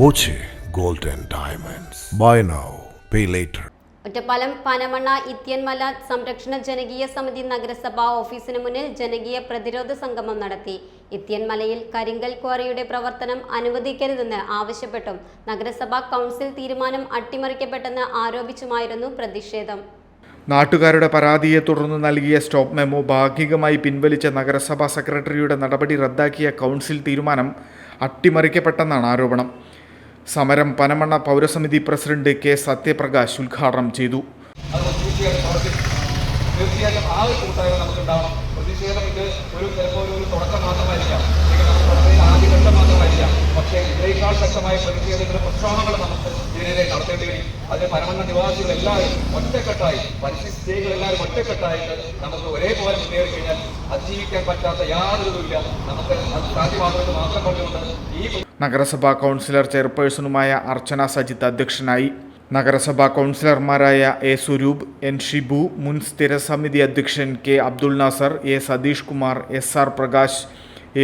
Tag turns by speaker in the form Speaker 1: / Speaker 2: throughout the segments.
Speaker 1: Boche gold diamonds Diamonds. Buy now, pay later.
Speaker 2: Ottapalam Panamanna Ithyanmala സംരക്ഷണ ജനകീയ സമിതി നഗരസഭാ ഓഫീസിന് മുന്നിൽ ജനകീയ പ്രതിരോധ സംഗമം നടത്തി ഇത്യൻമലയിൽ കരിങ്കൽ ക്വാറിയുടെ പ്രവർത്തനം അനുവദിക്കരുതെന്ന് ആവശ്യപ്പെട്ടും നഗരസഭാ കൗൺസിൽ തീരുമാനം അട്ടിമറിക്കപ്പെട്ടെന്ന് ആരോപിച്ചുമായിരുന്നു പ്രതിഷേധം
Speaker 3: നാട്ടുകാരുടെ പരാതിയെ തുടർന്ന് നൽകിയ സ്റ്റോപ്പ് മെമ്മോ ഭാഗികമായി പിൻവലിച്ച നഗരസഭാ സെക്രട്ടറിയുടെ നടപടി റദ്ദാക്കിയ കൗൺസിൽ തീരുമാനം അട്ടിമറിക്കപ്പെട്ടെന്നാണ് ആരോപണം സമരം പനമണ്ണ പൗരസമിതി പ്രസിഡന്റ് കെ സത്യപ്രകാശ് ഉദ്ഘാടനം ചെയ്തു.
Speaker 4: ഒരു നമുക്ക് അതിന് നിവാസികൾ ഒറ്റക്കെട്ടായി ഒറ്റക്കെട്ടായിട്ട് നമുക്ക് ഒരേപോലെ അതിജീവിക്കാൻ പറ്റാത്ത യാതൊരുമില്ല നമുക്ക് അത് സാധ്യമാകുന്നത് മാത്രം ഈ
Speaker 3: നഗരസഭാ കൗൺസിലർ ചെയർപേഴ്സണുമായ അർച്ചന സജിത്ത് അധ്യക്ഷനായി. നഗരസഭാ കൗൺസിലർമാരായ എ സുരൂപ് എൻ ഷിബു മുൻ സ്ഥിരസമിതി അധ്യക്ഷൻ K Abdul Nasar A Satheesh Kumar S R Prakash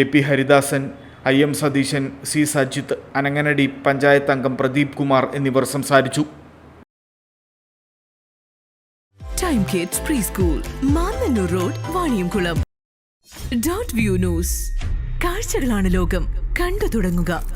Speaker 3: A P Haridasan I M Satheesan C Sajith Ananganadi panchayat അംഗം പ്രദീപ് കുമാർ എന്നിവർ സംസാരിച്ചു.
Speaker 5: Time Kids pre school road view news കാഴ്ചകളാണ് ലോകം. കണ്ടു തുടങ്ങുക.